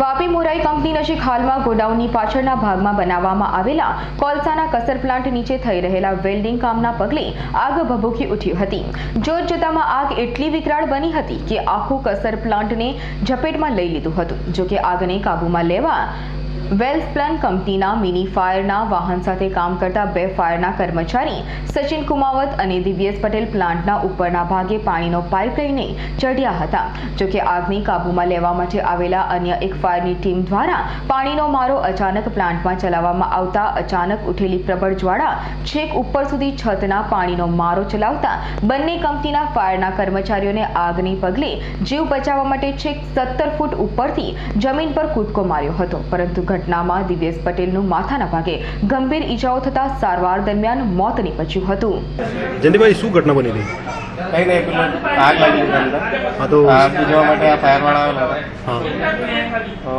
Vapi મોરાઈ company નજીક હાલમાં ગોડાઉનની પાછળના ભાગમાં બનાવવામાં આવેલા કોલસાના કસર પ્લાન્ટ નીચે થઈ રહેલા વેલ્ડિંગ કામના પગલે આગ ભભૂકી ઉઠી હતી. જોત જોતામાં આગ એટલી વિકરાળ બની હતી કે આખું કસર પ્લાન્ટને ઝપેટમાં લઈ લીધું હતું, જોકે આગને કાબૂમાં લેવા વેલ્સપ્લન કંપનીના મિની ફાયરના વાહન સાથે કામ કરતા બે ફાયરના કર્મચારી સચિન કુમાવત અને દિવ્યેશ પટેલ પ્લાન્ટના ઉપરના ભાગે પાણીનો પાઇપ લઈને ચઢ્યા હતા. જોકે આગને કાબૂમાં લેવા માટે આવેલા અન્ય એક ફાયરની ટીમ દ્વારા પાણીનો મારો અચાનક પ્લાન્ટમાં ચલાવવામાં આવતા અચાનક ઉઠેલી પ્રબળ જ્વાળા છેક ઉપર સુધી છતના પાણીનો મારો ચલાવતા બંને કંપનીના ફાયરના કર્મચારીઓને આગને પગલે જીવ બચાવવા માટે છેક સત્તર ફૂટ ઉપરથી જમીન પર કૂદકો માર્યો હતો. પરંતુ ઘટનામાં દિવ્યેશ પટેલનું માથાના ભાગે ગંભીર ઈજાઓ થતા સારવાર દરમિયાન મોત નીપજ્યું હતું. જયંતિભાઈ શું ઘટના બની હતી? કઈ નહીં પેલું આગ લાગી હતી અંદર. હા તો આગ માટે આ ફાયરવાળા આવેલા હતા. તો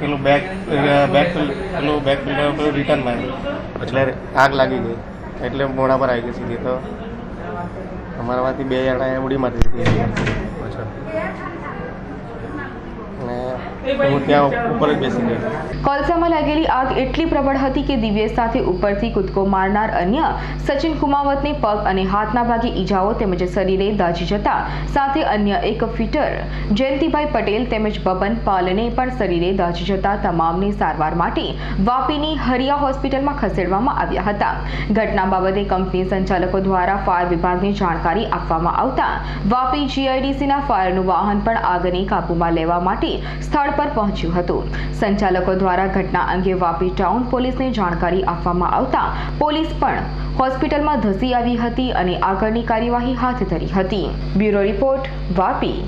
પેલું બેક બેક પેલું બેક પેલું પેલું રિટર્ન માર્યું. એટલે આગ લાગી ગઈ. એટલે મોડા પર આવી ગઈ સીધી. તો અમારામાંથી બે જણા ઉડી મારી દીધી. અચ્છા. હું ત્યાં ઉપર કોલસામાં લાગેલી આગ એટલી પ્રબળ હતી કે દિવ્યેશ સાથે ઉપરથી કૂદકો મારનાર અન્ય સચિન કુમાવતને પગ અને હાથના ભાગે ઈજાઓ તેમજ શરીરે દાજી જતા સાથે અન્ય એક ફિટર જયંતિભાઈ પટેલ તેમજ બબન પાલને પણ શરીરે દાજી જતા તમામને સારવાર માટે વાપીની હરિયા હોસ્પિટલમાં ખસેડવામાં આવ્યા હતા. ઘટના બાબતે કંપની સંચાલકો દ્વારા ફાયર વિભાગને જાણકારી આપવામાં આવતા વાપી જીઆઈડીસીના ફાયરનું વાહન પણ આગને કાબૂમાં લેવા માટે સ્થળ પર પહોંચ્યું હતું. સંચાલકો દ્વારા ઘટના અંગે વાપી ટાઉન પોલીસને જાણકારી આપવામાં આવતા પોલીસ પણ હોસ્પિટલમાં ધસી આવી હતી અને આગળની કાર્યવાહી હાથ ધરી હતી. Bureau report, Vapi.